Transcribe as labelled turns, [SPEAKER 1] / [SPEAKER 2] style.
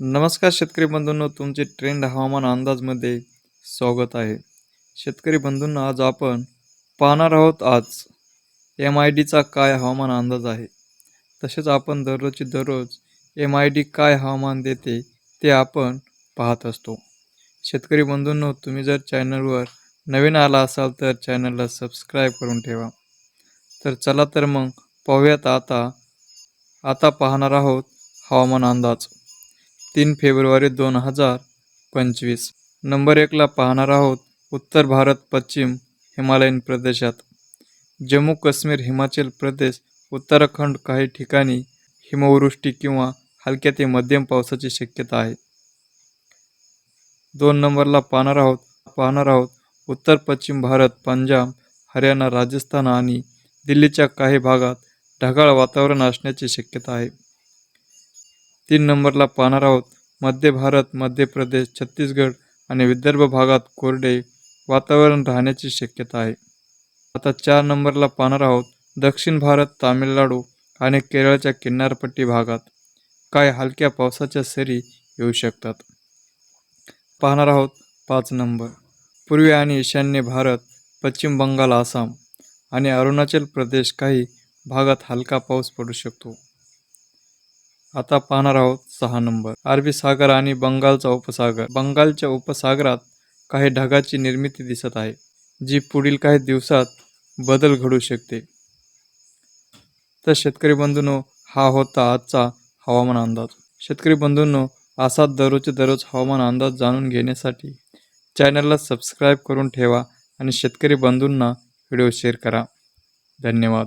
[SPEAKER 1] नमस्कार शेतकरी बंधूंनो तुमचे ट्रेंड हवामान अंदाजमध्ये स्वागत आहे. शेतकरी बंधूंना आज आपण पाहणार आहोत आज एम आय डीचा काय हवामान अंदाज आहे. तसेच आपण दररोजची दररोज एम आय डी काय हवामान देते ते आपण पाहत असतो. शेतकरी बंधूंनो तुम्ही जर चॅनलवर नवीन आला असाल तर चॅनलला सबस्क्राईब करून ठेवा. तर चला तर मग पाहूयात आता आता पाहणार आहोत हवामान अंदाज. तीन फेब्रुवारी दोन हजार पंचवीस. नंबर एकला पाहणार आहोत उत्तर भारत पश्चिम हिमालयीन प्रदेशात. जम्मू काश्मीर हिमाचल प्रदेश उत्तराखंड काही ठिकाणी हिमवृष्टी किंवा हलक्या ते मध्यम पावसाची शक्यता आहे. दोन नंबरला पाहणार आहोत पाहणार आहोत उत्तर पश्चिम भारत पंजाब हरियाणा राजस्थान आणि दिल्लीच्या काही भागात ढगाळ वातावरण असण्याची शक्यता आहे. तीन नंबरला पाहणार आहोत. मध्य भारत मध्य प्रदेश छत्तीसगड आणि विदर्भ भागात कोरडे वातावरण राहण्याची शक्यता आहे. आता चार नंबरला पाहणार आहोत. दक्षिण भारत तामिळनाडू आणि केरळच्या किनारपट्टी भागात काय हलक्या पावसाच्या सरी येऊ शकतात? पाहणार आहोत पाच नंबर. पूर्वी आणि ईशान्य भारत पश्चिम बंगाल आसाम आणि अरुणाचल प्रदेश काही भागात हलका पाऊस पडू शकतो. आता पाहणार आहोत सहा नंबर. अरबी सागर आणि बंगालचा उपसागर. बंगालच्या उपसागरात काही ढगाची निर्मिती दिसत आहे जी पुढील काही दिवसात बदल घडू शकते. तर शेतकरी बंधूंनो हा होता आजचा हवामान अंदाज. शेतकरी बंधूंनो असा दररोजचे दररोज हवामान अंदाज जाणून घेण्यासाठी चॅनलला सबस्क्राईब करून ठेवा आणि शेतकरी बंधूंना व्हिडिओ शेअर करा. धन्यवाद.